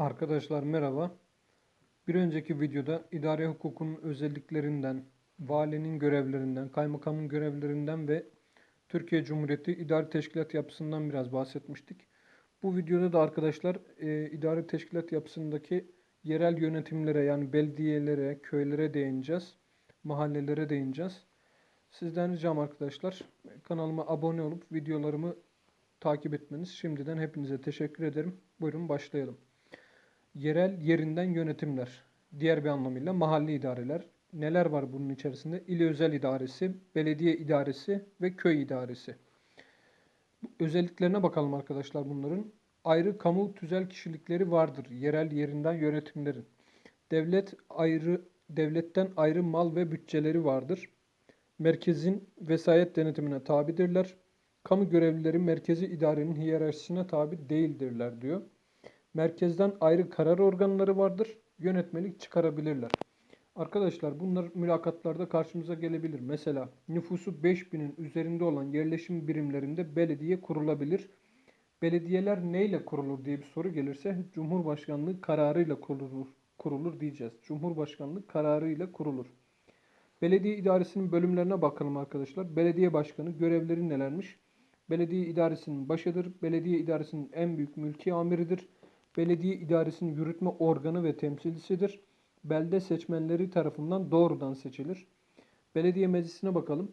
Arkadaşlar merhaba. Bir önceki videoda idare hukukunun özelliklerinden, valinin görevlerinden, kaymakamın görevlerinden ve Türkiye Cumhuriyeti idari teşkilat yapısından biraz bahsetmiştik. Bu videoda da arkadaşlar e, idari teşkilat yapısındaki yerel yönetimlere yani belediyelere, köylere değineceğiz. Mahallelere değineceğiz. Sizden ricam arkadaşlar kanalıma abone olup videolarımı takip etmeniz. Şimdiden hepinize teşekkür ederim. Buyurun başlayalım yerel yerinden yönetimler. Diğer bir anlamıyla mahalli idareler. Neler var bunun içerisinde? İl özel idaresi, belediye idaresi ve köy idaresi. Özelliklerine bakalım arkadaşlar bunların. Ayrı kamu tüzel kişilikleri vardır yerel yerinden yönetimlerin. Devlet ayrı devletten ayrı mal ve bütçeleri vardır. Merkezin vesayet denetimine tabidirler. Kamu görevlileri merkezi idarenin hiyerarşisine tabi değildirler diyor. Merkezden ayrı karar organları vardır. Yönetmelik çıkarabilirler. Arkadaşlar bunlar mülakatlarda karşımıza gelebilir. Mesela nüfusu 5000'in üzerinde olan yerleşim birimlerinde belediye kurulabilir. Belediyeler neyle kurulur diye bir soru gelirse Cumhurbaşkanlığı kararıyla kurulur, kurulur diyeceğiz. Cumhurbaşkanlığı kararıyla kurulur. Belediye idaresinin bölümlerine bakalım arkadaşlar. Belediye başkanı görevleri nelermiş? Belediye idaresinin başıdır. Belediye idaresinin en büyük mülki amiridir belediye idaresinin yürütme organı ve temsilcisidir. Belde seçmenleri tarafından doğrudan seçilir. Belediye meclisine bakalım.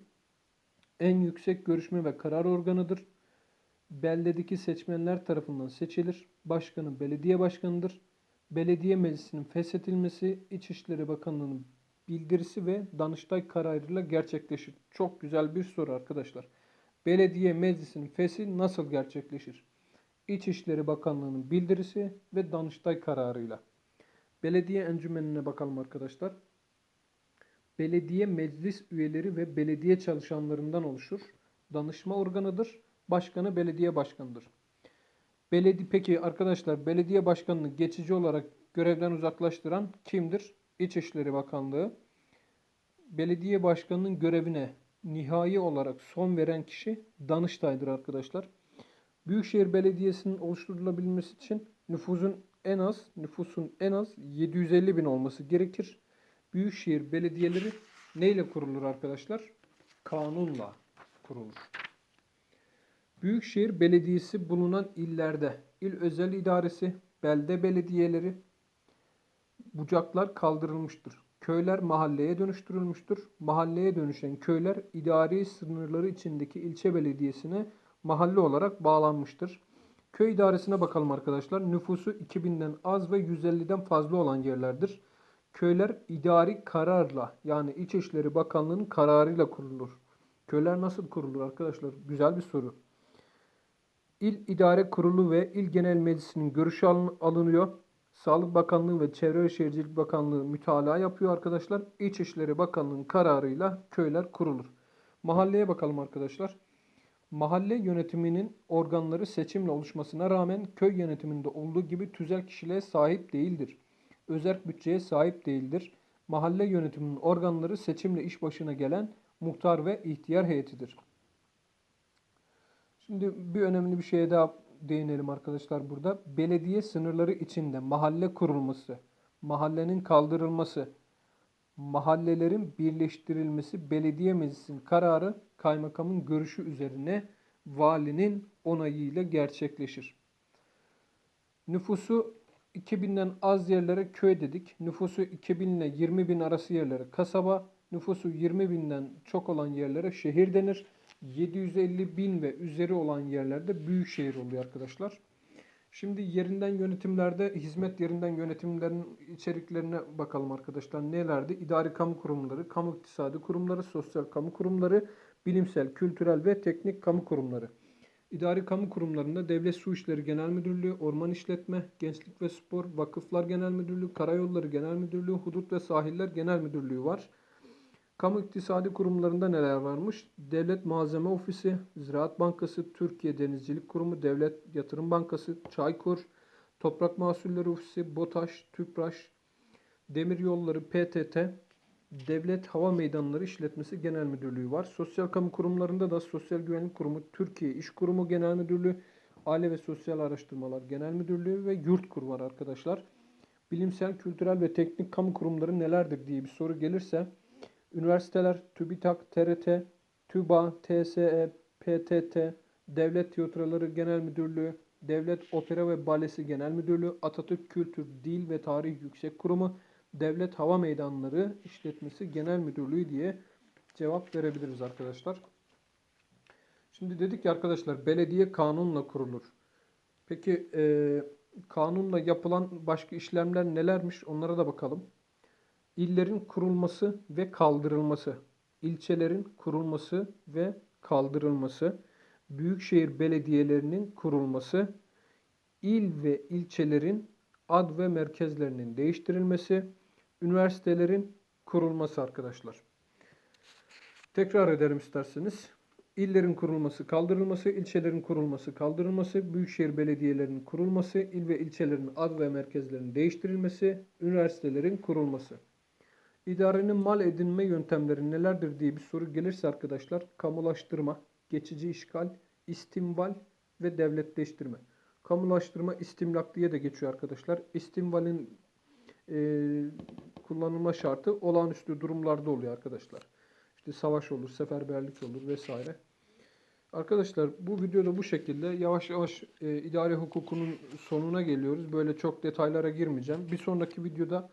En yüksek görüşme ve karar organıdır. Beldedeki seçmenler tarafından seçilir. Başkanı belediye başkanıdır. Belediye meclisinin feshedilmesi İçişleri Bakanlığı'nın bildirisi ve Danıştay kararıyla gerçekleşir. Çok güzel bir soru arkadaşlar. Belediye meclisinin feshi nasıl gerçekleşir? İçişleri Bakanlığı'nın bildirisi ve Danıştay kararıyla. Belediye encümenine bakalım arkadaşlar. Belediye meclis üyeleri ve belediye çalışanlarından oluşur. Danışma organıdır. Başkanı belediye başkanıdır. Beledi peki arkadaşlar belediye başkanını geçici olarak görevden uzaklaştıran kimdir? İçişleri Bakanlığı. Belediye başkanının görevine nihai olarak son veren kişi Danıştay'dır arkadaşlar. Büyükşehir Belediyesi'nin oluşturulabilmesi için nüfusun en az nüfusun en az 750 bin olması gerekir. Büyükşehir belediyeleri neyle kurulur arkadaşlar? Kanunla kurulur. Büyükşehir Belediyesi bulunan illerde il özel idaresi, belde belediyeleri, bucaklar kaldırılmıştır. Köyler mahalleye dönüştürülmüştür. Mahalleye dönüşen köyler idari sınırları içindeki ilçe belediyesine mahalle olarak bağlanmıştır. Köy idaresine bakalım arkadaşlar. Nüfusu 2000'den az ve 150'den fazla olan yerlerdir. Köyler idari kararla yani İçişleri Bakanlığı'nın kararıyla kurulur. Köyler nasıl kurulur arkadaşlar? Güzel bir soru. İl İdare Kurulu ve İl Genel Meclisi'nin görüşü alınıyor. Sağlık Bakanlığı ve Çevre ve Şehircilik Bakanlığı mütalaa yapıyor arkadaşlar. İçişleri Bakanlığı'nın kararıyla köyler kurulur. Mahalleye bakalım arkadaşlar. Mahalle yönetiminin organları seçimle oluşmasına rağmen köy yönetiminde olduğu gibi tüzel kişiliğe sahip değildir. Özerk bütçeye sahip değildir. Mahalle yönetiminin organları seçimle iş başına gelen muhtar ve ihtiyar heyetidir. Şimdi bir önemli bir şeye daha değinelim arkadaşlar burada. Belediye sınırları içinde mahalle kurulması, mahallenin kaldırılması, mahallelerin birleştirilmesi belediye meclisinin kararı kaymakamın görüşü üzerine valinin onayıyla gerçekleşir. Nüfusu 2000'den az yerlere köy dedik. Nüfusu 2000 ile 20 bin arası yerlere kasaba. Nüfusu 20 binden çok olan yerlere şehir denir. 750 bin ve üzeri olan yerlerde büyük şehir oluyor arkadaşlar. Şimdi yerinden yönetimlerde hizmet yerinden yönetimlerin içeriklerine bakalım arkadaşlar. Nelerdi? İdari kamu kurumları, kamu iktisadi kurumları, sosyal kamu kurumları, bilimsel, kültürel ve teknik kamu kurumları. İdari kamu kurumlarında Devlet Su İşleri Genel Müdürlüğü, Orman İşletme, Gençlik ve Spor, Vakıflar Genel Müdürlüğü, Karayolları Genel Müdürlüğü, Hudut ve Sahiller Genel Müdürlüğü var. Kamu iktisadi kurumlarında neler varmış? Devlet Malzeme Ofisi, Ziraat Bankası, Türkiye Denizcilik Kurumu, Devlet Yatırım Bankası, Çaykur, Toprak Mahsulleri Ofisi, BOTAŞ, TÜPRAŞ, Demir Yolları, PTT, Devlet Hava Meydanları İşletmesi Genel Müdürlüğü var. Sosyal kamu kurumlarında da Sosyal Güvenlik Kurumu, Türkiye İş Kurumu Genel Müdürlüğü, Aile ve Sosyal Araştırmalar Genel Müdürlüğü ve Yurtkur var arkadaşlar. Bilimsel, kültürel ve teknik kamu kurumları nelerdir diye bir soru gelirse üniversiteler, TÜBİTAK, TRT, TÜBA, TSE, PTT, Devlet Tiyatroları Genel Müdürlüğü, Devlet Opera ve Balesi Genel Müdürlüğü, Atatürk Kültür, Dil ve Tarih Yüksek Kurumu, Devlet Hava Meydanları İşletmesi Genel Müdürlüğü diye cevap verebiliriz arkadaşlar. Şimdi dedik ya arkadaşlar belediye kanunla kurulur. Peki e, kanunla yapılan başka işlemler nelermiş onlara da bakalım. İllerin kurulması ve kaldırılması, ilçelerin kurulması ve kaldırılması, büyükşehir belediyelerinin kurulması, il ve ilçelerin ad ve merkezlerinin değiştirilmesi, üniversitelerin kurulması arkadaşlar. Tekrar ederim isterseniz. İllerin kurulması, kaldırılması, ilçelerin kurulması, kaldırılması, büyükşehir belediyelerinin kurulması, il ve ilçelerin ad ve merkezlerinin değiştirilmesi, üniversitelerin kurulması. İdarenin mal edinme yöntemleri nelerdir diye bir soru gelirse arkadaşlar, kamulaştırma, geçici işgal, istimbal ve devletleştirme. Kamulaştırma istimlak diye de geçiyor arkadaşlar. İstimbalin e, kullanılma şartı olağanüstü durumlarda oluyor arkadaşlar. İşte savaş olur, seferberlik olur vesaire. Arkadaşlar bu videoda bu şekilde yavaş yavaş e, idare hukukunun sonuna geliyoruz. Böyle çok detaylara girmeyeceğim. Bir sonraki videoda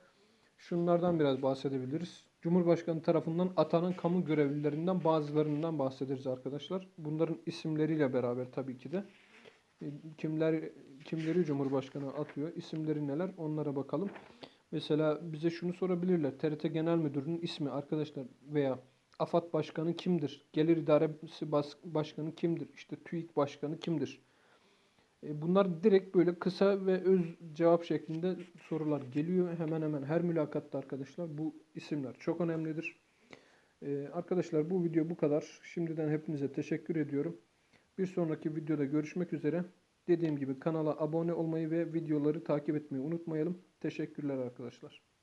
şunlardan biraz bahsedebiliriz. Cumhurbaşkanı tarafından atanan kamu görevlilerinden bazılarından bahsederiz arkadaşlar. Bunların isimleriyle beraber tabii ki de. E, kimler kimleri Cumhurbaşkanı atıyor, isimleri neler onlara bakalım. Mesela bize şunu sorabilirler. TRT Genel Müdürü'nün ismi arkadaşlar veya AFAD Başkanı kimdir? Gelir İdaresi Başkanı kimdir? İşte TÜİK Başkanı kimdir? E, Bunlar direkt böyle kısa ve öz cevap şeklinde sorular geliyor. Hemen hemen her mülakatta arkadaşlar bu isimler çok önemlidir. E, Arkadaşlar bu video bu kadar. Şimdiden hepinize teşekkür ediyorum. Bir sonraki videoda görüşmek üzere. Dediğim gibi kanala abone olmayı ve videoları takip etmeyi unutmayalım. Teşekkürler arkadaşlar.